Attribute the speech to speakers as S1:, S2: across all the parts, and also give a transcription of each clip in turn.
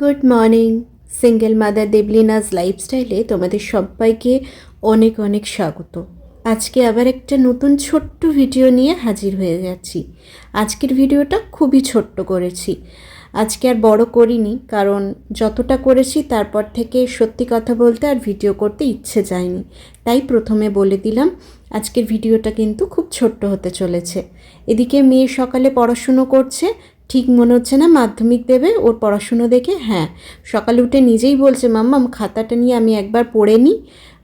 S1: Good morning, single mother Deblina's লাইফস্টাইলে তোমাদের সবাইকে অনেক অনেক স্বাগত। আজকে আবার একটা নতুন ছোট্ট ভিডিও নিয়ে হাজির হয়ে যাচ্ছি। আজকের ভিডিওটা খুবই ছোট্ট করেছি। আজকে আর বড় করিনি, কারণ যতটা করেছি তারপর থেকে সত্যি কথা বলতে আর ভিডিও করতে ইচ্ছে যায়নি। তাই প্রথমে বলে দিলাম, আজকের ভিডিওটা কিন্তু খুব ছোট্ট হতে চলেছে। এদিকে মেয়ে সকালে পড়াশুনো করছে ঠিক মনে হচ্ছে না মাধ্যমিক দেবে, ওর পড়াশুনো দেখে হ্যাঁ। সকালে উঠে নিজেই বলছে, মাম্মাম, খাতাটা নিয়ে আমি একবার পড়ে নিই।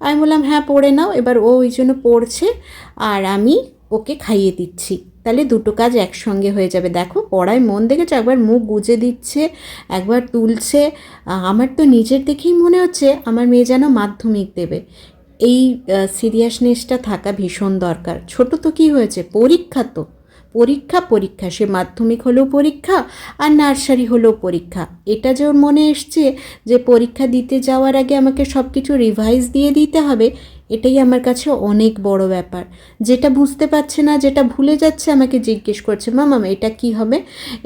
S1: আমি বললাম হ্যাঁ পড়ে নাও। এবার ও ওই জন্য পড়ছে, আর আমি ওকে খাইয়ে দিচ্ছি। তাহলে দুটো কাজ একসঙ্গে হয়ে যাবে। দেখো, পড়ায় মন দেখেছ? একবার মুখ গুজে দিচ্ছে, একবার তুলছে। আমার তো নিজের দেখেই মনে হচ্ছে, আমার মেয়ে যেন মাধ্যমিক দেবে। এই সিরিয়াসনেসটা থাকা ভীষণ দরকার। ছোট তো কি হয়েছে? পরীক্ষা তো। পরীক্ষা পরীক্ষা, সে মাধ্যমিক হলেও পরীক্ষা আর নার্সারি হলেও পরীক্ষা। এটা যে ওর মনে এসছে যে পরীক্ষা দিতে যাওয়ার আগে আমাকে সব কিছু রিভাইজ দিয়ে দিতে হবে, এটাই আমার কাছে অনেক বড় ব্যাপার। যেটা বুঝতে পারছে না, যেটা ভুলে যাচ্ছে আমাকে জিজ্ঞেস করছে মামাম এটা কি হবে?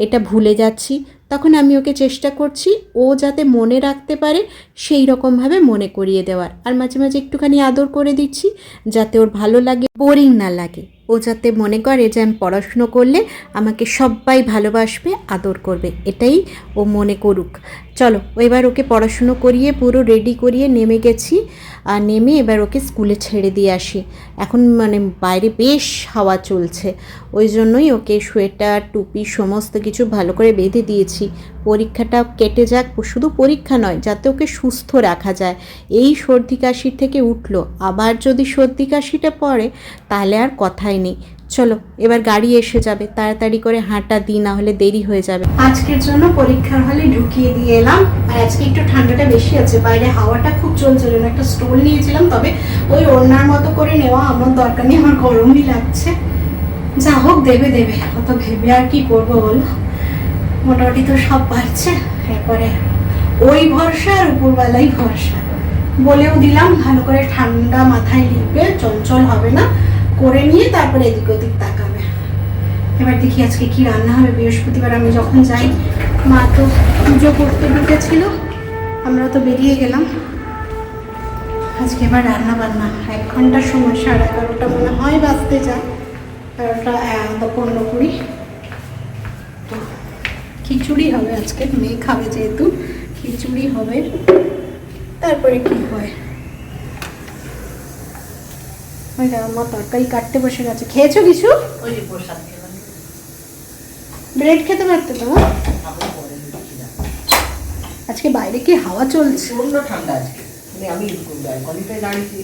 S1: এটা ভুলে যাচ্ছি। তখন আমি ওকে চেষ্টা করছি, ও যাতে মনে রাখতে পারে সেই রকমভাবে মনে করিয়ে দেওয়ার। আর মাঝে মাঝে একটুখানি আদর করে দিচ্ছি, যাতে ওর ভালো লাগে বোরিং না লাগে। ও যাতে মনে করে যে আমি পড়াশুনো করলে আমাকে সবাই ভালোবাসবে, আদর করবে, এটাই ও মনে করুক। চলো, এবার ওকে পড়াশুনো করিয়ে পুরো রেডি করিয়ে নেমে গেছি। আর নেমে এবার ওকে স্কুলে ছেড়ে দিয়ে আসি। এখন মানে বাইরে বেশ হাওয়া চলছে। ওই জন্যই ওকে সোয়েটার, টুপি সমস্ত কিছু ভালো করে বেঁধে দিয়েছি। পরীক্ষাটা কেটে যাক, শুধু পরীক্ষা নয়, যাতে ওকে সুস্থ রাখা যায়। এই সর্দি কাশির থেকে উঠল। আবার যদি সর্দি কাশিটা পড়ে, তাহলে আর কথাই নেই চলো, এবার গাড়ি এসে যাবে। তাড়াতাড়ি করে হাঁটা দিই, না হলে দেরি হয়ে যাবে। আজকের জন্য পরীক্ষার হলে ঢুকিয়ে দিয়ে এলাম। আর আজকে একটু ঠান্ডাটা বেশি আছে। বাইরে হাওয়াটা খুব চলছিল। একটা স্টোল নিয়েছিলাম, তবে ওই ওড়নার মতো করে নেওয়া আমার দরকার নেই। আমার গরমই লাগছে। যা হোক, দেবে দেবে। অত ভেবে আর কি করব বলো? মোটামুটি তো সব পারছে। এরপরে ওই ভরসা আর উপরবেলাই ভরসা। বলেও দিলাম, ভালো করে ঠান্ডা মাথায় লিখবে চঞ্চল হবে না। করে নিয়ে তারপরে এদিক ওদিক তাকাবে। এবার দেখি আজকে কি রান্না হবে। বৃহস্পতিবার আমি যখন যাই, মা তো পুজো করতে ঢুকেছিল আমরা তো বেরিয়ে গেলাম। আজকে এবার রান্না বান্না। এক ঘণ্টার সময়, সাড়ে এগারোটা মনে হয় বাঁচতে যায়। এগারোটা পনেরো কুড়ি। তো খিচুড়ি হবে আজকে। মেয়ে খাবে যেহেতু, খিচুড়ি হবে। তারপরে কি হয়? ওই দেখো, আমার তরকারি কাটতে বসে গেছে। খেয়েছো কিছু? ব্রেড খেতে পারতে তো। আজকে বাইরে কি হাওয়া চলছে?
S2: ঠান্ডা আজকে। মানে আমি দাঁড়িয়েছি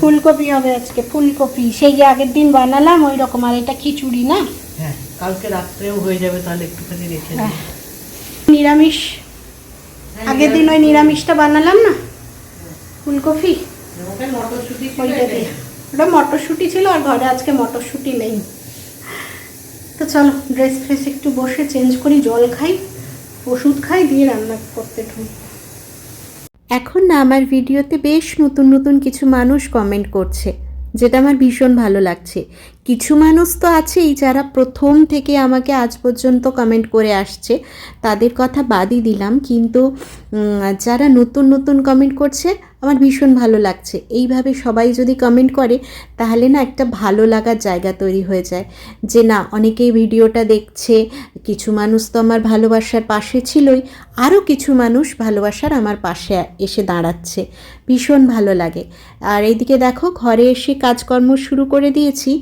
S1: ফুলকপি হবে আজকে ফুলকপি। সেই যে আগের দিন বানালাম ওই রকম। আর এটা খিচুড়ি না?
S2: হ্যাঁ কালকে রাত্রেও হয়ে যাবে তাহলে একটুখানি রেখে।
S1: নিরামিষ?
S2: হ্যাঁ,
S1: আগের দিন ওই নিরামিষটা বানালাম না? ফুলকপি?
S2: ওটা মটরশুঁটি ছিল
S1: আর ঘরে আজকে মটরশুঁটি নেই। তো চলো ড্রেস ফ্রেস একটু বসে চেঞ্জ করি জল খাই ওষুধ খাই দিয়ে রান্না করতে ঢুকি। এখন না আমার ভিডিওতে বেশ নতুন নতুন কিছু মানুষ কমেন্ট করছে যেটা আমার ভীষণ ভালো লাগছে। কিছু মানুষ তো আছেই যারা প্রথম থেকে আমাকে আজ পর্যন্ত কমেন্ট করে আসছে। তাদের কথা বাদই দিলাম, কিন্তু যারা নতুন নতুন কমেন্ট করছে, আমার ভীষণ ভালো লাগছে। এইভাবে সবাই যদি কমেন্ট করে, তাহলে না একটা ভালো লাগার জায়গা তৈরি হয়ে যায়। যে না, অনেকেই ভিডিওটা দেখছে, কিছু মানুষ তো আমার ভালোবাসার পাশে ছিলই আরও কিছু মানুষ ভালোবাসার আমার পাশে এসে দাঁড়াচ্ছে। ভীষণ ভালো লাগে। আর এইদিকে দেখো, ঘরে এসে কাজকর্ম শুরু করে দিয়েছি।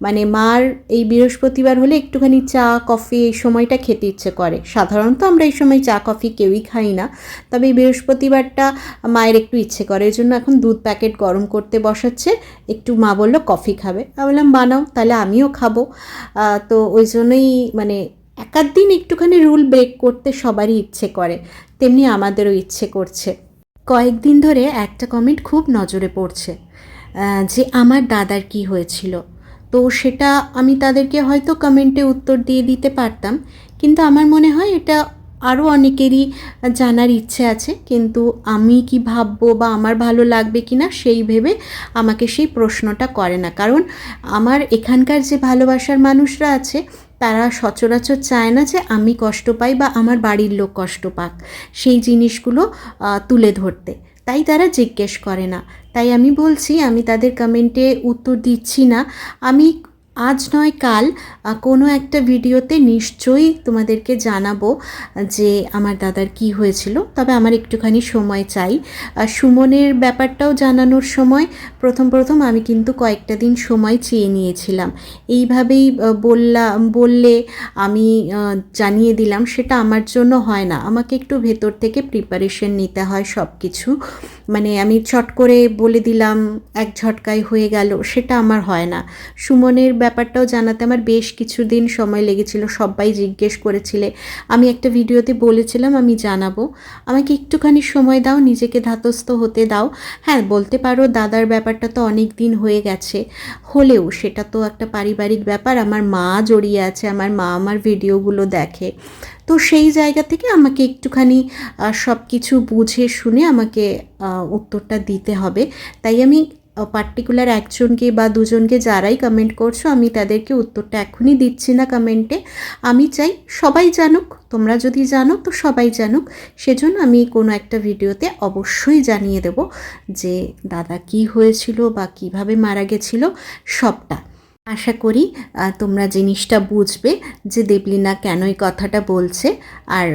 S1: মানে মার এই বৃহস্পতিবার হলে একটুখানি চা, কফি এই সময়টা খেতে ইচ্ছে করে। সাধারণত আমরা এই সময় চা, কফি কেউই খাই না। তবে এই বৃহস্পতিবারটা মায়ের একটু ইচ্ছে করে। এই জন্য এখন দুধ প্যাকেট গরম করতে বসাচ্ছে। একটু মা বলল, কফি খাবে। আমি বললাম, বানাও, তাহলে আমিও খাব। তো ওই জন্যই মানে একাধ দিন একটুখানি রুল ব্রেক করতে সবারই ইচ্ছে করে। তেমনি আমাদেরও ইচ্ছে করছে। কয়েকদিন ধরে একটা কমেন্ট খুব নজরে পড়ছে যে আমার দাদার কি হয়েছিল। তো সেটা আমি তাদেরকে হয়তো কমেন্টে উত্তর দিয়ে দিতে পারতাম। কিন্তু আমার মনে হয় এটা আরও অনেকেরই জানার ইচ্ছে আছে। কিন্তু আমি কি ভাববো বা আমার ভালো লাগবে কি না সেই ভেবে আমাকে সেই প্রশ্নটা করে না। কারণ আমার এখানকার যে ভালোবাসার মানুষরা আছে, তারা সচরাচর চায় না যে আমি কষ্ট পাই বা আমার বাড়ির লোক কষ্ট পাক। সেই জিনিসগুলো তুলে ধরতে। তাই তারা জিজ্ঞেস করে না। তাই আমি বলছি, আমি তাদের কমেন্টে উত্তর দিচ্ছি না। আমি আজ নয়, কাল কোনো একটা ভিডিওতে নিশ্চয়ই তোমাদেরকে জানাব যে আমার দাদার কি হয়েছিল। তবে আমার একটুখানি সময় চাই। আর সুমনের ব্যাপারটাও জানানোর সময় প্রথম প্রথম আমি কিন্তু কয়েকটা দিন সময় চেয়ে নিয়েছিলাম। এইভাবেই বললাম বললে আমি জানিয়ে দিলাম, সেটা আমার জন্য হয় না। আমাকে একটু ভেতর থেকে প্রিপারেশন নিতে হয় সব কিছু মানে আমি চট করে বলে দিলাম, এক ঝটকায় হয়ে গেল, সেটা আমার হয় না। সুমনের ব্যাপারটাও জানাতে আমার বেশ কিছুদিন সময় লেগেছিল, সবাই জিজ্ঞেস করেছিলে। আমি একটা ভিডিওতে বলেছিলাম, আমি জানাব। আমাকে একটুখানি সময় দাও, নিজেকে ধাতস্থ হতে দাও। হ্যাঁ বলতে পারো দাদার ব্যাপারটা তো অনেক দিন হয়ে গেছে। হলেও সেটা তো একটা পারিবারিক ব্যাপার, আমার মা জড়িয়ে আছে, আমার মা আমার ভিডিওগুলো দেখে। তো সেই জায়গা থেকে আমাকে একটুখানি সব কিছু বুঝে শুনে আমাকে উত্তরটা দিতে হবে। তাই আমি পার্টিকুলার একজনকে বা দুজনকে যারাই কমেন্ট করছ, আমি তাদেরকে উত্তরটা এখনই দিচ্ছি না কমেন্টে আমি চাই সবাই জানুক, তোমরা যদি জানো তো সবাই জানুক। সেজন্য আমি কোনো একটা ভিডিওতে অবশ্যই জানিয়ে দেব যে দাদা কি হয়েছিল বা কীভাবে মারা গেছিল সবটা। আশা করি তোমরা জিনিসটা বুঝবে যে দেবলিনা কেন এই কথাটা বলছে আর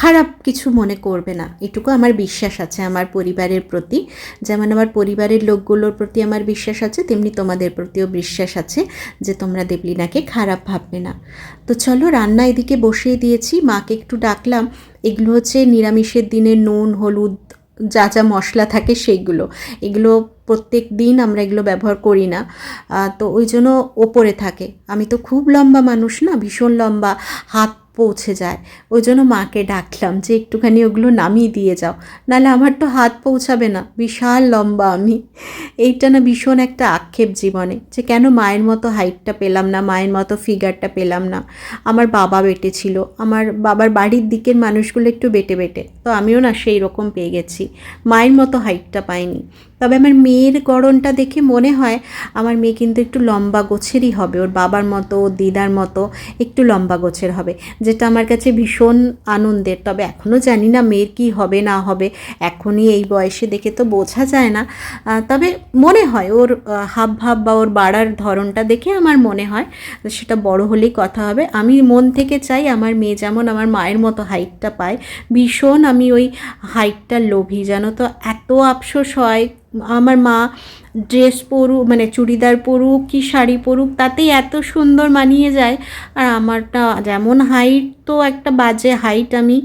S1: খারাপ কিছু মনে করবে না। এটুকু আমার বিশ্বাস আছে, আমার পরিবারের প্রতি। যেমন আমার পরিবারের লোকগুলোর প্রতি আমার বিশ্বাস আছে, তেমনি তোমাদের প্রতিও বিশ্বাস আছে যে তোমরা দেবলিনাকে খারাপ ভাববে না। তো চলো, রান্না এদিকে বসিয়ে দিয়েছি, মাকে একটু ডাকলাম। এগুলো হচ্ছে নিরামিষের দিনে নুন, হলুদ, যা যা মশলা থাকে সেইগুলো। এগুলো প্রত্যেক দিন আমরা এগুলো ব্যবহার করি না। তো ওই জন্য ওপরে থাকে। আমি তো খুব লম্বা মানুষ না, ভীষণ লম্বা হাত পৌঁছে যায়। ওই জন্য মাকে ডাকলাম যে, একটুখানি ওগুলো নামিয়ে দিয়ে যাও। নাহলে আমার তো হাত পৌঁছাবে না। বিশাল লম্বা আমি। এইটা না ভীষণ একটা আক্ষেপ জীবনে যে, কেন মায়ের মতো হাইটটা পেলাম না, মায়ের মতো ফিগারটা পেলাম না? আমার বাবা বেটে ছিল। আমার বাবার বাড়ির দিকের মানুষগুলো একটু বেটে বেটে। তো আমিও না সেই রকম পেয়ে গেছি। মায়ের মতো হাইটটা পাইনি। তবে আমার মেয়ের গড়নটা দেখে মনে হয় আমার মেয়ে কিন্তু একটু লম্বা গোছেরই হবে। ওর বাবার মতো, ওর দিদার মতো একটু লম্বা গোছের হবে, যেটা আমার কাছে ভীষণ আনন্দের। তবে এখনও জানি না মেয়ের কী হবে, না হবে। এখনই এই বয়সে দেখে তো বোঝা যায় না। তবে মনে হয় ওর হাব ভাব বা ওর বাড়ার ধরনটা দেখে আমার মনে হয় সেটা বড় হলেই কথা হবে। আমি মন থেকে চাই আমার মেয়ে যেমন আমার মায়ের মতো হাইটটা পায়। ভীষণ আমি ওই হাইটটার লোভী, জানো তো? এত আফসোস হয় আমার মা ড্রেস পরুক মানে চুড়িদার পরুক কি শাড়ি পরুক, তাতেই এত সুন্দর মানিয়ে যায়। আর আমারটা যেমন হাইট তো একটা বাজে হাইট আমি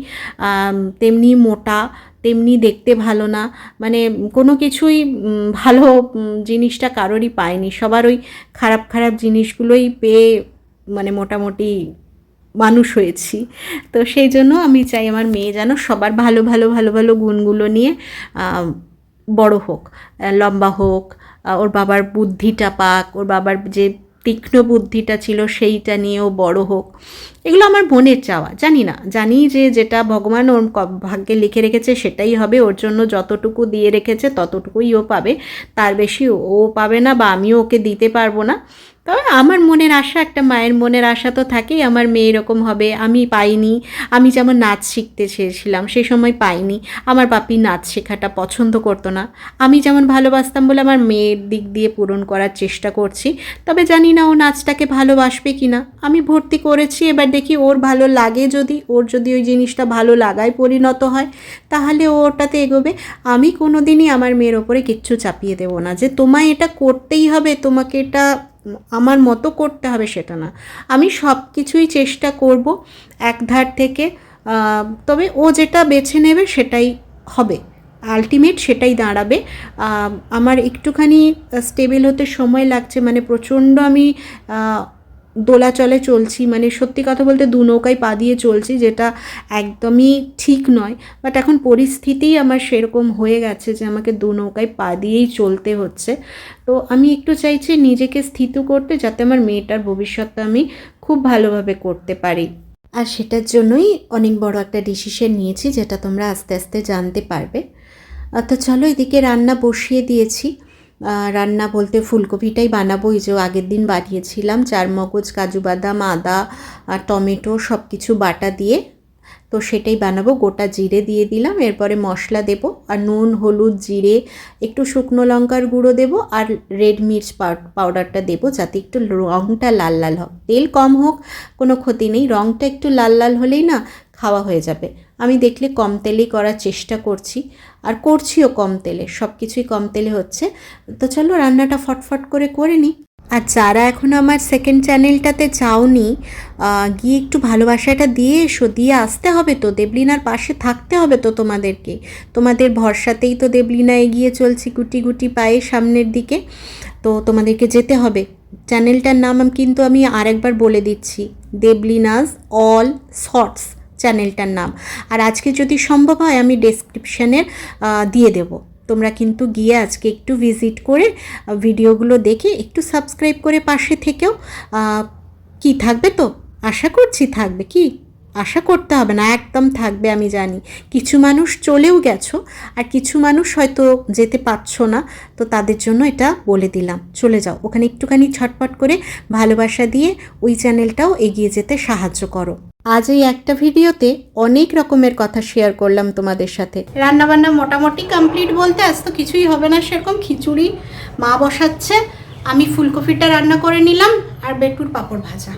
S1: তেমনি মোটা, তেমনি দেখতে ভালো না। মানে কোনো কিছুই ভালো জিনিসটা কারোরই পায়নি। সবার ওই খারাপ খারাপ জিনিসগুলোই পেয়ে মানে মোটামুটি মানুষ হয়েছি। তো সেই জন্য আমি চাই আমার মেয়ে যেন সবার ভালো ভালো ভালো ভালো গুণগুলো নিয়ে বড় হোক লম্বা হোক ওর বাবার বুদ্ধিটা পাক, ওর বাবার যে তীক্ষ্ণ বুদ্ধিটা ছিল সেইটা নিয়েও বড় হোক। এগুলো আমার মনের চাওয়া, জানি না। জানি যে যেটা ভগবান ওর ভাগ্যে লিখে রেখেছে সেটাই হবে, ওর জন্য যতটুকু দিয়ে রেখেছে ততটুকুই ও পাবে। তার বেশি ও পাবে না বা আমিও ওকে দিতে পারব না। তবে আমার মনের আশা, একটা মায়ের মনের আশা তো থাকেই, আমার মেয়ে এরকম হবে, আমি পাইনি। আমি যেমন নাচ শিখতে চেয়েছিলাম সেই সময় পাইনি। আমার বাপি নাচ শেখাটা পছন্দ করতো না। আমি যেমন ভালোবাসতাম বলে আমার মেয়ের দিক দিয়ে পূরণ করার চেষ্টা করছি, তবে জানি না ও নাচটাকে ভালোবাসবে কি না আমি ভর্তি করেছি, এবার দেখি ওর ভালো লাগে যদি, ওর যদি ওই জিনিসটা ভালো লাগায় পরিণত হয়, তাহলে ও ওটাতে এগোবে। আমি কোনো দিনই আমার মেয়ের ওপরে কিচ্ছু চাপিয়ে দেবো না যে তোমায় এটা করতেই হবে, তোমাকে এটা আমার মতো করতে হবে সেটা না। আমি সব কিছুই চেষ্টা করব এক ধার থেকে তবে ও যেটা বেছে নেবে সেটাই হবে। আলটিমেট সেটাই দাঁড়াবে। আমার একটুখানি স্টেবেল হতে সময় লাগছে। মানে প্রচণ্ড আমি দোলাচলে চলছি মানে সত্যি কথা বলতে দু নৌকায় পা দিয়ে চলছি, যেটা একদমই ঠিক নয়। বাট এখন পরিস্থিতিই আমার সেরকম হয়ে গেছে যে আমাকে দু নৌকায় পা দিয়েই চলতে হচ্ছে। তো আমি একটু চাইছি নিজেকে স্থিত করতে, যাতে আমার মেয়েটার ভবিষ্যৎটা আমি খুব ভালোভাবে করতে পারি। আর সেটার জন্যই অনেক বড় একটা ডিসিশন নিয়েছি, যেটা তোমরা আস্তে আস্তে জানতে পারবে। তো চলো এদিকে রান্না বসিয়ে দিয়েছি। রান্না বলতে ফুলকপিটাই বানাবো। এই যে আগের দিন বানিয়েছিলাম চার মগজ কাজু বাদাম, আদা আর টমেটো সব কিছু বাটা দিয়ে তো সেটাই বানাবো। গোটা জিরে দিয়ে দিলাম, এরপরে মশলা দেব আর নুন, হলুদ, জিরে, একটু শুকনো লঙ্কার গুঁড়ো দেব আর রেড মির্চ পাউডারটা দেব যাতে একটু রঙটা লাল লাল হোক। তেল কম হোক, কোনো ক্ষতি নেই রঙটা একটু লাল লাল হলেই না খাওয়া হয়ে যাবে। আমি দেখলে কম তেলেই করার চেষ্টা করছি, আর করছিও কম তেলে সব কিছুই কম তেলে হচ্ছে। তো চলো রান্নাটা ফটফট করে করে নিই। আর যারা এখনও আমার সেকেন্ড চ্যানেলটাতে যাওনি গিয়ে একটু ভালোবাসাটা দিয়ে এসো, দিয়ে আসতে হবে তো। দেবলিনার পাশে থাকতে হবে তো তোমাদেরকে। তোমাদের ভরসাতেই তো দেবলিনা এগিয়ে চলছি গুটি গুটি পায়ে সামনের দিকে। তো তোমাদেরকে যেতে হবে। চ্যানেলটার নাম কিন্তু আমি আরেকবার বলে দিচ্ছি। Deblina's all shorts. চ্যানেলটার নাম। আর আজকে যদি সম্ভব হয়, আমি ডেসক্রিপশানের দিয়ে দেব। তোমরা কিন্তু গিয়ে আজকে একটু ভিজিট করে ভিডিওগুলো দেখে একটু সাবস্ক্রাইব করে পাশে থেকেও কি থাকবে তো? আশা করছি থাকবে। কি? আশা করতে হবে না, একদম থাকবে আমি জানি। কিছু মানুষ চলেও গেছো, আর কিছু মানুষ হয়তো যেতে পারছ না, তো তাদের জন্য এটা বলে দিলাম। চলে যাও, ওখানে একটুখানি ছটপট করে ভালোবাসা দিয়ে ওই চ্যানেলটাও এগিয়ে যেতে সাহায্য করো। আজ এই একটা ভিডিওতে অনেক রকমের কথা শেয়ার করলাম তোমাদের সাথে। রান্নাবান্না মোটামুটি কমপ্লিট বলতে আজ তো কিছুই হবে না, সেরকম খিচুড়ি, মা বসাচ্ছে, আমি ফুলকপিটা রান্না করে নিলাম আর বেটুর পাঁপড় ভাজা।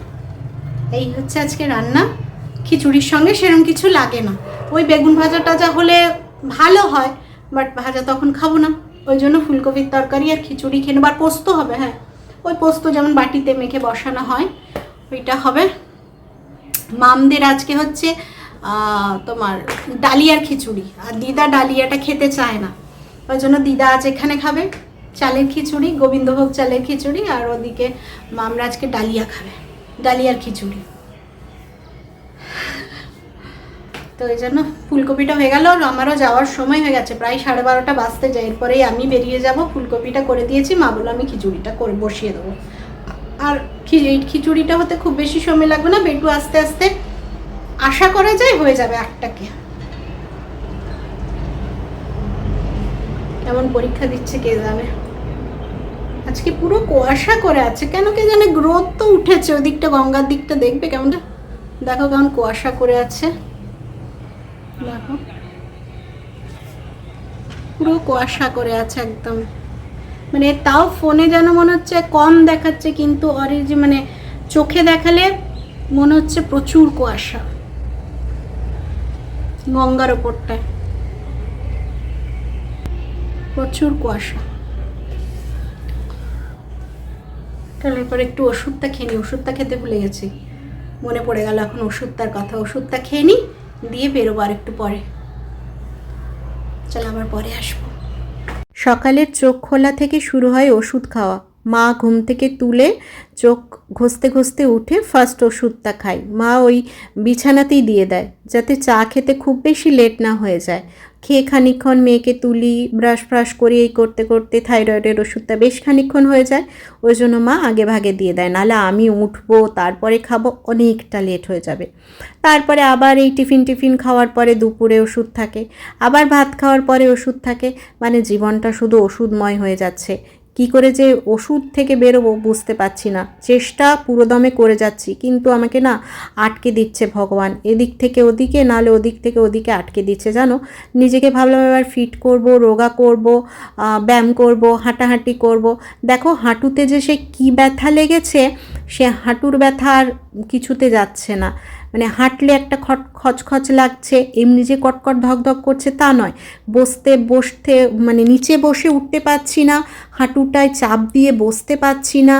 S1: এই হচ্ছে আজকে রান্না। খিচুড়ির সঙ্গে সেরকম কিছু লাগে না। ওই বেগুন ভাজা টাজা হলে ভালো হয় বাট ভাজা তখন খাব না। ওই জন্য ফুলকপির তরকারি আর খিচুড়ি খেয়ে নেব। আর পোস্ত হবে হ্যাঁ। ওই পোস্ত যেমন বাটিতে মেখে বসানো হয়, ওইটা হবে। মামদের আজকে হচ্ছে তোমার ডালিয়ার খিচুড়ি। আর দিদা ডালিয়াটা খেতে চায় না। ওই জন্য দিদা আজ এখানে খাবে চালের খিচুড়ি, গোবিন্দভোগ চালের খিচুড়ি, আর ওদিকে মামরা আজকে ডালিয়া খাবে, ডালিয়ার খিচুড়ি। তো এই জন্য ফুলকপিটা হয়ে গেল আমারও যাওয়ার সময় হয়ে গেছে, প্রায় সাড়ে বারোটা বাজতে যায়। এরপরেই আমি বেরিয়ে যাব, ফুলকপিটা করে দিয়েছি, মা বলল আমি খিচুড়িটা করে বসিয়ে দেবো। আর খিচুড়িটা হতে খুব বেশি সময় লাগবে না, বেটু আস্তে আস্তে আশা করা যায় হয়ে যাবে আটটাকে কেমন পরীক্ষা দিচ্ছে কে জানে। আজকে পুরো কুয়াশা করে আছে, কেন কে জানে গ্রোথ তো উঠেছে, ওদিকটা গঙ্গার দিকটা দেখবে কেমন দেখো কেমন কুয়াশা করে আছে। দেখো। পুরো কুয়াশা করে আছে একদম। মানে তাও ফোনে যেন মনে হচ্ছে কম দেখাচ্ছে, কিন্তু অরিজি মানে চোখে দেখালে মনে হচ্ছে প্রচুর কুয়াশা গঙ্গার ওপরটায়। প্রচুর কুয়াশা। তাহলে এরপর একটু ওষুধটা খেয়ে নিই ওষুধটা খেতে ভুলে গেছি। মনে পড়ে গেল এখন ওষুধটার কথা, ওষুধটা খেয়ে নিই দিয়ে বেরোবো আর একটু পরে। চল আবার পরে আসব। সকালের চোখ খোলা থেকে শুরু হয় ওষুধ খাওয়া। মা ঘুম থেকে তুলে চোখ ঘষতে ঘষতে উঠে ফার্স্ট ওষুধটা খাই মা ওই বিছানাতেই দিয়ে দেয়, যাতে চা খেতে খুব বেশি লেট না হয়ে যায়। খেয়ে খানিক্ষণ মেয়েকে তুলি ব্রাশ ফ্রাশ করি, এই করতে করতে থাইরয়েডের ওষুধটা বেশ খানিক্ষণ হয়ে যায়। ওই জন্য মা আগে ভাগে দিয়ে দেয়, নাহলে আমি উঠবো, তারপরে খাব, অনেকটা লেট হয়ে যাবে। তারপরে আবার এই টিফিন টিফিন খাওয়ার পরে দুপুরে ওষুধ থাকে। আবার ভাত খাওয়ার পরে ওষুধ থাকে। মানে জীবনটা শুধু ওষুধময় হয়ে যাচ্ছে। কি করে যে ওষুধ থেকে বেরোবো বুঝতে পারছি না। চেষ্টা পুরোদমে করে যাচ্ছি, কিন্তু আমাকে না আটকে দিচ্ছে ভগবান। এদিক থেকে ওদিকে, নাহলে ওদিক থেকে ওদিকে আটকে দিচ্ছে, জানো? নিজেকে ভাবলাম এবার ফিট করব, রোগা করব ব্যায়াম করব, হাঁটাহাঁটি করব। দেখো, হাঁটুতে যে সে কী ব্যথা লেগেছে, সে হাঁটুর ব্যথা আর কিছুতে যাচ্ছে না। মানে হাঁটলে একটা খট, খচখচ লাগছে, এমনি যে কটকট ধকধক করছে তা নয়। বসতে বসতে মানে নিচে বসে উঠতে পারছি না হাঁটুটায় চাপ দিয়ে বসতে পারছি না।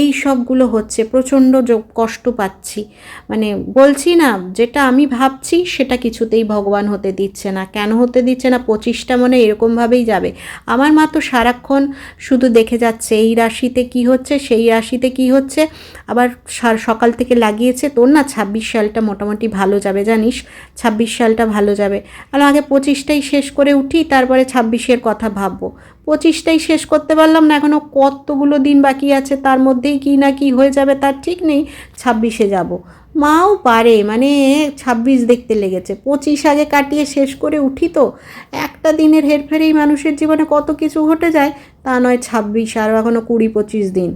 S1: এই সবগুলো হচ্ছে, প্রচণ্ড কষ্ট পাচ্ছি। মানে বলছি না, যেটা আমি ভাবছি সেটা কিছুতেই ভগবান হতে দিচ্ছে না। কেন হতে দিচ্ছে না? পঁচিশটা মনে এরকমভাবেই যাবে। আমার মা তো সারাক্ষণ শুধু দেখে যাচ্ছে, এই রাশিতে কি হচ্ছে, সেই রাশিতে কি হচ্ছে। আবার সকাল থেকে লাগিয়েছে, তোর না ছাব্বিশ সালটা মোটামুটি ভালো যাবে জানিস? ছাব্বিশ সালটা ভালো যাবে। আর আগে পঁচিশটাই শেষ করে উঠি, তারপরে ছাব্বিশের কথা ভাববো। পঁচিশটাই শেষ করতে পারলাম না এখনও কতগুলো দিন বাকি আছে, তার মধ্যেই কি না কি হয়ে যাবে তার ঠিক নেই, ছাব্বিশে যাব।
S3: মাও পারে মানে ছাব্বিশ দেখতে লেগেছে, পঁচিশ আগে কাটিয়ে শেষ করে উঠি তো, একটা দিনের হেরফেরেই মানুষের জীবনে কত কিছু ঘটে যায়, তা নয় ছাব্বিশ আরও এখনও কুড়ি পঁচিশ দিন।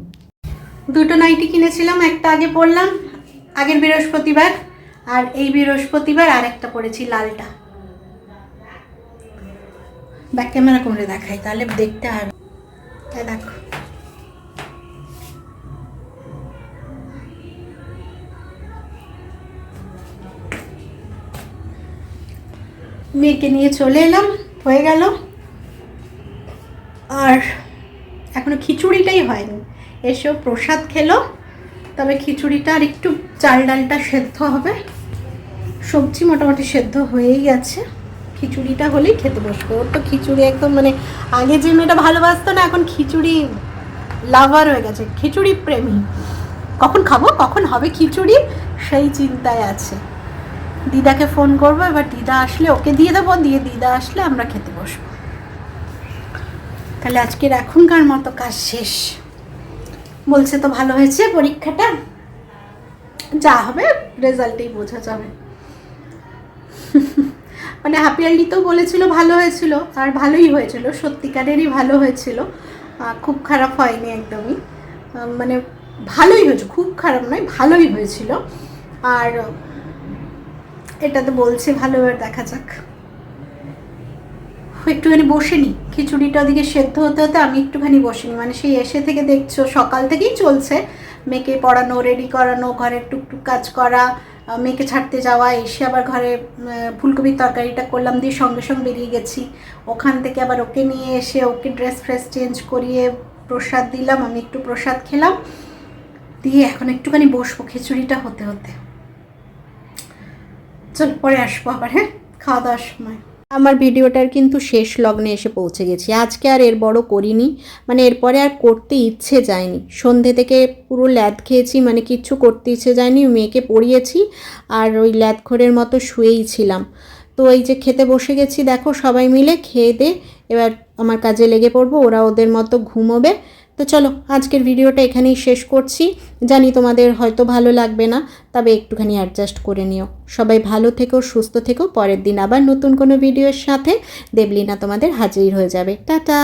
S3: দুটো নাইটি কিনেছিলাম, একটা আগে পরলাম, আগের বৃহস্পতিবার, আর এই বৃহস্পতিবার আর একটা পরেছি লালটা। ব্যাক ক্যামেরা করে দেখাই, তাহলে দেখতে হবে দেখো। মেয়েকে নিয়ে চলে এলাম, হয়ে গেল। আর এখনও খিচুড়িটাই হয়নি। এসেও প্রসাদ খেলো। তবে খিচুড়িটা আর একটু চাল ডালটা সেদ্ধ হবে। সবজি মোটামুটি সেদ্ধ হয়েই গেছে। খিচুড়িটা হলেই খেতে বসবো। ওর তো খিচুড়ি একদম মানে আগে যে মেয়েটা ভালোবাসতো না, এখন খিচুড়ি লাভার হয়ে গেছে, খিচুড়ি প্রেমী। কখন খাব, কখন হবে খিচুড়ি, সেই চিন্তায় আছে। দিদাকে ফোন করব, এবার দিদা আসলে ওকে দিয়ে দেবো, দিয়ে দিদা আসলে আমরা খেতে বসবো। তাহলে আজকের এখনকার মতো কাজ শেষ। বলছে তো ভালো হয়েছে পরীক্ষাটা? যা হবে রেজাল্টেই বোঝা যাবে। মানে হ্যাপি আর্লি তো বলেছিল, ভালো হয়েছিল, আর ভালোই হয়েছিল, সত্যিকারেরই ভালো হয়েছিল। খুব খারাপ হয়নি একদমই। মানে ভালোই হয়েছে, খুব খারাপ নয়, ভালোই হয়েছিল। আর এটা তো বলছে, ভালো এবার দেখা যাক। একটুখানি বসে নি খিচুড়িটা ওদিকে সেদ্ধ হতে হতে আমি একটুখানি বসে নি মানে সেই এসে থেকে দেখছ, সকাল থেকেই চলছে। মেয়েকে পড়ানো রেডি করানো, ঘরের টুকটুক কাজ করা মেয়েকে ছাড়তে যাওয়া, এসে আবার ঘরে ফুলকপির তরকারিটা করলাম দিয়ে সঙ্গে সঙ্গে বেরিয়ে গেছি। ওখান থেকে আবার ওকে নিয়ে এসে, ওকে ড্রেস ফ্রেস চেঞ্জ করিয়ে প্রসাদ দিলাম, আমি একটু প্রসাদ খেলাম। দিয়ে এখন একটুখানি বসবো খিচুড়িটা হতে হতে। চল, পরে আসব আবার হ্যাঁ? খাওয়া দাওয়ার সময়। আমার ভিডিওটার কিন্তু শেষ লগ্নে এসে পৌঁছে গেছি। আজকে আর এর বড় করিনি। মানে এরপরে আর করতে ইচ্ছে যায়নি। সন্ধে থেকে পুরো ল্যাদ খেয়েছি মানে কিচ্ছু করতে ইচ্ছে যায়নি। মেয়েকে পড়িয়েছি আর ওই ল্যাদখোরের মতো শুয়েই ছিলাম। তো এই যে খেতে বসে গেছি, দেখো সবাই মিলে খেয়ে দে। এবার আমার কাজে লেগে পড়ব, ওরা ওদের মতো ঘুমোবে। তো চলো, আজকের ভিডিওটা এখানেই শেষ করছি। জানি তোমাদের হয়তো ভালো লাগবে না, তবে একটুখানি অ্যাডজাস্ট করে নিও। সবাই ভালো থেকো, সুস্থ থেকো, পরের দিন আবার নতুন কোনো ভিডিওর সাথে। দেবলিনা তোমাদের হাজির হয়ে যাবে। টাটা!